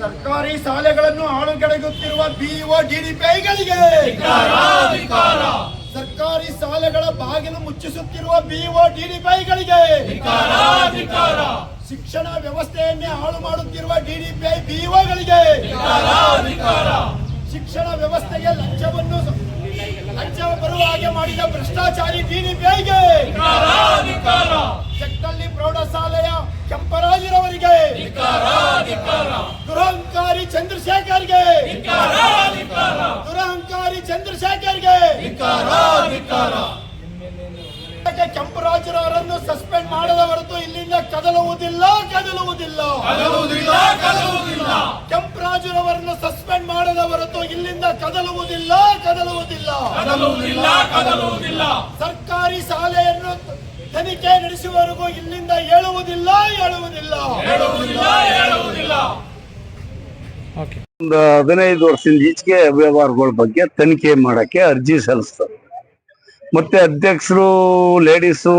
ಸರ್ಕಾರಿ ಶಾಲೆಗಳನ್ನು ಹಾಳುಗೆಡಗುತ್ತಿರುವ ಬಿಇಒ ಡಿಡಿಪಿಐಗಳಿಗೆ ಸರ್ಕಾರಿ ಶಾಲೆಗಳ ಬಾಗಿಲು ಮುಚ್ಚಿಸುತ್ತಿರುವ ಬಿಇಒ ಡಿಡಿಪಿಐಗಳಿಗೆ ಶಿಕ್ಷಣ ವ್ಯವಸ್ಥೆಯನ್ನೇ ಹಾಳು ಮಾಡುತ್ತಿರುವ ಡಿಡಿಪಿಐ ಬಿಇಒಗಳಿಗೆ ಶಿಕ್ಷಣ ವ್ಯವಸ್ಥೆಗೆ ಲಂಚವನ್ನು ಲಂಚ ಬರುವ ಹಾಗೆ ಮಾಡಿದ ಭ್ರಷ್ಟಾಚಾರಿ ಡಿಡಿಪಿಐಗೆ ಚಕ್ಕಲ್ಲಿ ಪ್ರೌಢಶಾಲೆಯ ಕೆಂಪರಾಜರವರಿಗೆ. ದುರಹಂಕಾರಿ ಚಂದ್ರಶೇಖರ್ಗೆ. ದುರಹಂಕಾರಿ ಚಂದ್ರಶೇಖರ್ಗೆ. ಕೆಂಪರಾಜರವರನ್ನು ಸಸ್ಪೆಂಡ್ ಮಾಡದ ಹೊರತು ಇಲ್ಲಿಂದ ಕದಲುವುದಿಲ್ಲ ಕದಲುವುದಿಲ್ಲ. ಕೆಂಪರಾಜರವರನ್ನು ಸಸ್ಪೆಂಡ್ ಮಾಡದ ಹೊರತು ಇಲ್ಲಿಂದ ಕದಲುವುದಿಲ್ಲ ಕದಲುವುದಿಲ್ಲ. ಕದಲುವುದಿಲ್ಲ ಸರ್ಕಾರಿ ಶಾಲೆಯನ್ನು ತನಿಖೆ ನಡೆಸುವವರೆಗೂ ಇಲ್ಲಿಂದ ಹೇಳುವುದಿಲ್ಲ ಹೇಳುವುದಿಲ್ಲ ಒಂದು ಹದಿನೈದು ವರ್ಷದಿಂದ ಈಚೆಗೆ ವ್ಯವಹಾರಗಳ ಬಗ್ಗೆ ತನಿಖೆ ಮಾಡಕ್ಕೆ ಅರ್ಜಿ ಸಲ್ಲಿಸ್ತಾರೆ. ಮತ್ತೆ ಅಧ್ಯಕ್ಷರು, ಲೇಡೀಸು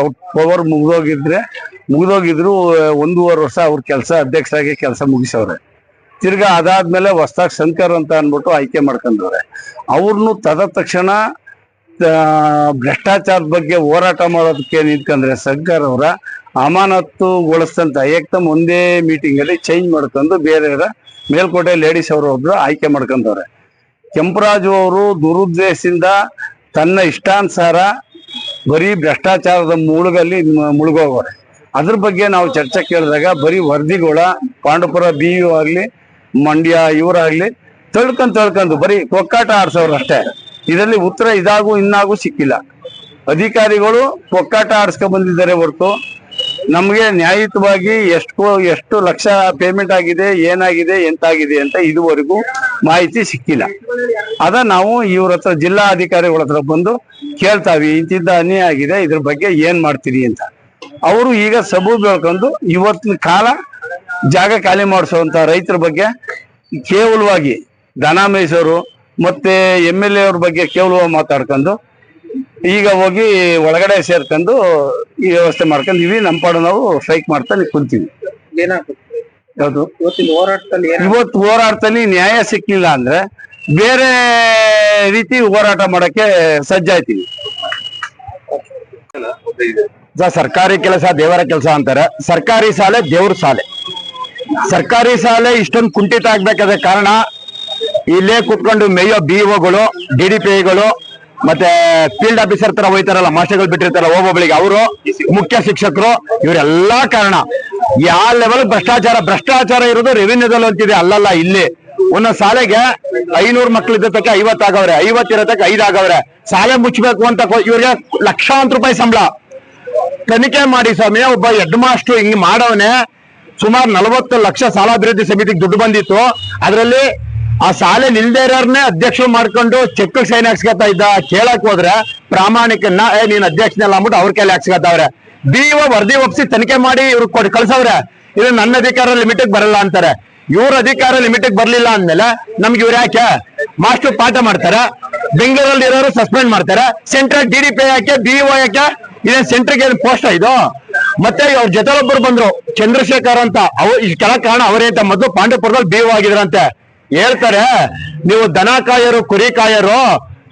ಅವ್ರ ಪವರ್ ಮುಗಿದೋಗಿದ್ರೆ, ಮುಗಿದೋಗಿದ್ರು ಒಂದೂವರೆ ವರ್ಷ ಅವ್ರ ಕೆಲಸ, ಅಧ್ಯಕ್ಷರಾಗಿ ಕೆಲಸ ಮುಗಿಸವ್ರೆ. ತಿರ್ಗಾ ಅದಾದ್ಮೇಲೆ ಹೊಸ್ದಾಗಿ ಶಂಕರ್ ಅಂತ ಅಂದ್ಬಿಟ್ಟು ಆಯ್ಕೆ ಮಾಡ್ಕೊಂಡವ್ರೆ. ಅವ್ರನ್ನು ತದ ತಕ್ಷಣ ಭ್ರಷ್ಟಾಚಾರದ ಬಗ್ಗೆ ಹೋರಾಟ ಮಾಡೋದಕ್ಕೆ ನಿಂತ್ಕೊಂಡ್ರೆ ಶಂಕರ್ ಅವರ ಅಮಾನತುಗೊಳಿಸ್ತಂತ ಏಕ್ದಮ್ ಒಂದೇ ಮೀಟಿಂಗ್ ಅಲ್ಲಿ ಚೇಂಜ್ ಮಾಡ್ಕೊಂಡು ಬೇರೆ ಮೇಲ್ಕೋಟೆ ಲೇಡೀಸ್ ಅವರು ಒಬ್ರು ಆಯ್ಕೆ ಮಾಡ್ಕೊಂತವ್ರೆ ಕೆಂಪರಾಜು ಅವರು ದುರುದ್ದೇಶದಿಂದ ತನ್ನ ಇಷ್ಟಾನುಸಾರ ಬರೀ ಭ್ರಷ್ಟಾಚಾರದ ಮುಳುಗಲ್ಲಿ ಮುಳುಗೋಗವ್ರೆ ಅದ್ರ ಬಗ್ಗೆ ನಾವು ಚರ್ಚೆ ಕೇಳಿದಾಗ ಬರೀ ವರದಿಗಳ ಪಾಂಡುಪುರ ಬಿ ಯು ಆಗಲಿ, ಮಂಡ್ಯ ಇವರಾಗ್ಲಿ ತಳ್ಕೊಂಡು ತಳ್ಕೊಂಡು ಬರೀ ಕೊಕ್ಕಾಟ ಆಡ್ಸೋರು ಅಷ್ಟೇ. ಇದರಲ್ಲಿ ಉತ್ತರ ಇದಾಗೂ ಇನ್ನಾಗೂ ಸಿಕ್ಕಿಲ್ಲ. ಅಧಿಕಾರಿಗಳು ಕೊಕ್ಕಾಟ ಆಡ್ಸ್ಕೊಂಡ್ ಬಂದಿದ್ದಾರೆ ಹೊರತು ನಮಗೆ ನ್ಯಾಯಯುತವಾಗಿ ಎಷ್ಟು ಎಷ್ಟು ಲಕ್ಷ ಪೇಮೆಂಟ್ ಆಗಿದೆ, ಏನಾಗಿದೆ, ಎಂತಾಗಿದೆ ಅಂತ ಇದುವರೆಗೂ ಮಾಹಿತಿ ಸಿಕ್ಕಿಲ್ಲ. ಅದ ನಾವು ಇವ್ರ ಹತ್ರ ಜಿಲ್ಲಾ ಅಧಿಕಾರಿಗಳ ಹತ್ರ ಬಂದು ಕೇಳ್ತಾವಿ ಇಂತಿದ್ದ ಅನ್ಯಾಯ ಆಗಿದೆ, ಇದ್ರ ಬಗ್ಗೆ ಏನ್ ಮಾಡ್ತೀರಿ ಅಂತ. ಅವರು ಈಗ ಸಬು ಬೆಳ್ಕೊಂಡು ಇವತ್ತಿನ ಕಾಲ ಜಾಗ ಖಾಲಿ ಮಾಡಿಸುವಂತ ರೈತರ ಬಗ್ಗೆ ಕೇವಲವಾಗಿ ದನ ಮೇಯಿಸೋರು ಮತ್ತೆ ಎಂ ಎಲ್ ಎ ಅವ್ರ ಬಗ್ಗೆ ಕೇವಲವಾಗಿ ಮಾತಾಡ್ಕೊಂಡು ಈಗ ಹೋಗಿ ಒಳಗಡೆ ಸೇರ್ಕೊಂಡು ಈ ವ್ಯವಸ್ಥೆ ಮಾಡ್ಕೊಂಡಿವಿ ನಮ್ಮ ಪಾಡು ನಾವು ಸ್ಟ್ರೈಕ್ ಮಾಡ್ತಾ ಕುಂತೀವಿ. ಯಾವುದು? ಇವತ್ತು ಹೋರಾಟದಲ್ಲಿ ನ್ಯಾಯ ಸಿಕ್ಲಿಲ್ಲ ಅಂದ್ರೆ ಬೇರೆ ರೀತಿ ಹೋರಾಟ ಮಾಡಕ್ಕೆ ಸಜ್ಜಾಯ್ತೀವಿ ಸರ್ಕಾರಿ ಕೆಲಸ ದೇವರ ಕೆಲಸ ಅಂತಾರೆ. ಸರ್ಕಾರಿ ಶಾಲೆ ದೇವ್ರ ಶಾಲೆ. ಸರ್ಕಾರಿ ಶಾಲೆ ಇಷ್ಟೊಂದು ಕುಂಠಿತ ಆಗ್ಬೇಕಾದ ಕಾರಣ ಇಲ್ಲೇ ಕುತ್ಕೊಂಡು ಮೇಯೋ ಬಿ ಒಗಳು ಡಿ ಡಿ ಪಿ ಐಗಳು ಮತ್ತೆ ಫೀಲ್ಡ್ ಆಫೀಸರ್ ತರ ಹೋಯ್ತಾರಲ್ಲ, ಮಾಸ್ಟರ್ಗಳು ಬಿಟ್ಟಿರ್ತಾರಲ್ಲ ಒಬ್ಬೊಬ್ಬಳಿಗೆ ಅವರು, ಮುಖ್ಯ ಶಿಕ್ಷಕರು, ಇವರೆಲ್ಲಾ ಕಾರಣ. ಯಾವ ಲೆವೆಲ್ ಭ್ರಷ್ಟಾಚಾರ ಭ್ರಷ್ಟಾಚಾರ ಇರೋದು ರೆವಿನ್ಯೂದಲ್ಲಿ ಅಂತಿದೆ, ಅಲ್ಲಲ್ಲ, ಇಲ್ಲಿ. ಒಂದೊಂದ್ ಶಾಲೆಗೆ ಐನೂರು ಮಕ್ಳು ತಕ್ಕ ಐವತ್ತಾಗವ್ರೆ ಆಗವ್ರೆ ಐವತ್ ಇರೋ ತಕ್ಕ ಐದು ಆಗವ್ರೆ. ಶಾಲೆ ಮುಚ್ಚಬೇಕು ಅಂತ ಇವ್ರಿಗೆ ಲಕ್ಷಾಂತರ ರೂಪಾಯಿ ಸಂಬಳ. ತನಿಖೆ ಮಾಡಿ ಸ್ವಾಮಿ, ಒಬ್ಬ ಹೆಡ್ ಮಾಸ್ಟರ್ ಹಿಂಗ್ ಮಾಡವನೆ ಸುಮಾರು ನಲವತ್ತು ಲಕ್ಷ ಸಾಲಾಭಿವೃದ್ಧಿ ಸಮಿತಿಗೆ ದುಡ್ಡು ಬಂದಿತ್ತು. ಅದರಲ್ಲಿ ಆ ಶಾಲೆ ನಿಲ್ದೇ ಇರೋರ್ನೇ ಅಧ್ಯಕ್ಷರು ಮಾಡ್ಕೊಂಡು ಚೆಕ್ ಸೈನ್ ಹಾಕ್ಸ್ಕೊತಾ ಇದ್ದ, ಕೇಳಕ್ ಹೋದ್ರೆ ಪ್ರಾಮಾಣಿಕನ್ನ, ಏ, ನೀನ್ ಅಧ್ಯಕ್ಷನೆಲ್ಲ ಅಂದ್ಬಿಟ್ಟು ಅವ್ರ ಕೈಲಿ ಹಾಕ್ಸ್ಕೊತಾವ್ರೆ. ಬಿ ವರದಿ ಒಪ್ಸಿ ತನಿಖೆ ಮಾಡಿ ಇವ್ರು ಕೊಡ್, ಕಳ್ಸವ್ರೆ. ಇದು ನನ್ನ ಅಧಿಕಾರ ಲಿಮಿಟ್ ಬರಲ್ಲ ಅಂತಾರೆ. ಇವ್ರ ಅಧಿಕಾರ ಲಿಮಿಟ್ ಬರ್ಲಿಲ್ಲ ಅಂದ್ಮೇಲೆ ನಮ್ಗೆ ಇವ್ರು ಯಾಕೆ? ಮಾಸ್ಟರ್ ಪಾಠ ಮಾಡ್ತಾರೆ. ಬೆಂಗಳೂರಲ್ಲಿ ಇರೋರು ಸಸ್ಪೆಂಡ್ ಮಾಡ್ತಾರೆ. ಸೆಂಟ್ರಲ್ ಡಿ ಡಿ ಪಿ ಯಾಕೆ ಬಿ ಒ ಯಾಕೆ? ಇದೇನ್ ಸೆಂಟ್ರಿಗೆ ಪೋಸ್ಟ್ ಇದು? ಮತ್ತೆ ಅವ್ರ ಜೊತೆ ಒಬ್ಬರು ಬಂದ್ರು, ಚಂದ್ರಶೇಖರ್ ಅಂತ. ಅವ್ರು ಈ ಕೆಳ ಕಾರಣ ಅವರೇ ಅಂತ. ಮೊದಲು ಪಾಂಡವಪುರದಲ್ಲಿ ಬಿ ಒ ಆಗಿದ್ರಂತೆ. ಹೇಳ್ತಾರೆ, ನೀವು ದನ ಕಾಯರು ಕುರಿ ಕಾಯರು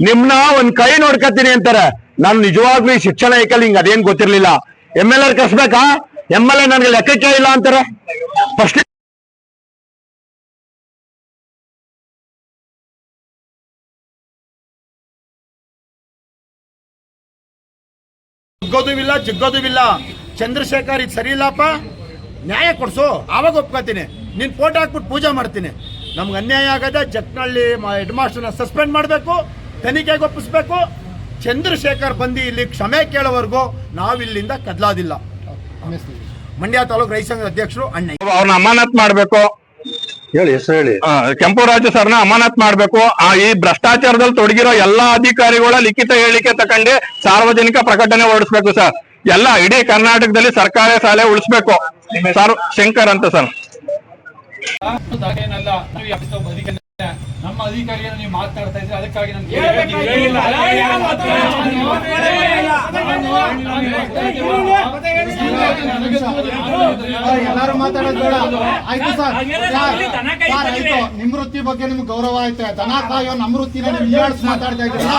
ನಿಮ್ನ ಒಂದ್ ಕೈ ನೋಡ್ಕತೀನಿ ಅಂತಾರೆ. ನಾನು ನಿಜವಾಗ್ಲೂ ಶಿಕ್ಷಣ ಐಕಲ್ ಹಿಂಗ್ ಅದೇನ್ ಗೊತ್ತಿರ್ಲಿಲ್ಲ. ಎಂ ಎಲ್ ಆರ್ ಕರ್ಸ್ಬೇಕಾ ಎಂ ಎಲ್ ಎ ನನ್ಗೆ ಲೆಕ್ಕಕ್ಕೆ ಇಲ್ಲ ಅಂತಾರೆ. ಫಸ್ಟ್ ಜಗ್ಗೋದುವಿಲ್ಲ ಜಗ್ಗೋದುವಿಲ್ಲ. ಚಂದ್ರಶೇಖರ್, ಇದು ಸರಿ ಇಲ್ಲಪ್ಪ. ನ್ಯಾಯ ಕೊಡ್ಸು. ಆವಾಗ ಒಪ್ಕೋತೀನಿ. ನಿನ್ ಫೋಟೋ ಹಾಕ್ಬಿಟ್ಟು ಪೂಜೆ ಮಾಡ್ತೀನಿ. ನಮ್ಗೆ ಅನ್ಯಾಯ ಆಗದೆ ಜಕ್ನಳ್ಳಿ ಹೆಡ್ ಮಾಸ್ಟರ್ನ ಸಸ್ಪೆಂಡ್ ಮಾಡಬೇಕು ತನಿಖೆಗೆ ಒಪ್ಪಿಸ್ಬೇಕು. ಚಂದ್ರಶೇಖರ್ ಬಂದು ಇಲ್ಲಿ ಕ್ಷಮೆ ಕೇಳೋವರೆಗೂ ನಾವಿಲ್ಲಿಂದ ಕದಲಾದಿಲ್ಲ. ಮಂಡ್ಯ ತಾಲೂಕು ರೈತ ಸಂಘದ ಅಧ್ಯಕ್ಷರು ಅಣ್ಣ ಅವ್ರನ್ನ ಅಮಾನತ್ ಮಾಡಬೇಕು. ಹೇಳಿ ಹೆಸರು ಹೇಳಿ. ಆ, ರಾಜ್ಯ ಸರ್ನ ಅಮಾನತ್ ಮಾಡ್ಬೇಕು. ಆ ಈ ಭ್ರಷ್ಟಾಚಾರದಲ್ಲಿ ತೊಡಗಿರೋ ಎಲ್ಲಾ ಅಧಿಕಾರಿಗಳ ಲಿಖಿತ ಹೇಳಿಕೆ ತಕೊಂಡೆ ಸಾರ್ವಜನಿಕ ಪ್ರಕಟಣೆ ಹೊರಡಿಸ್ಬೇಕು ಸರ್. ಎಲ್ಲ ಇಡೀ ಕರ್ನಾಟಕದಲ್ಲಿ ಸರ್ಕಾರಿ ಶಾಲೆ ಉಳಿಸ್ಬೇಕು. ಸರ್ ಶಂಕರ್ ಅಂತ ಸರ್. ಏನಲ್ಲ ನಮ್ಮ ಅಧಿಕಾರಿಯನ್ನು ನೀವು ಮಾತಾಡ್ತಾ ಇದ್ರೆ ಅದಕ್ಕಾಗಿ? ಎಲ್ಲಾರು ಮಾತಾಡೋದು ಬೇಡ ಆಯ್ತು ಸರ್ ಸರ್, ಸರ್ ಆಯ್ತು ನಿಮ್ ವೃತ್ತಿ ಬಗ್ಗೆ ನಿಮ್ಗೆ ಗೌರವ ಆಯ್ತು ದನ ಕಾಯೋ ನಮ್ ವೃತ್ತಿನ ನೀವು ಮಾತಾಡ್ತಾ ಇದ್ದೀರಾ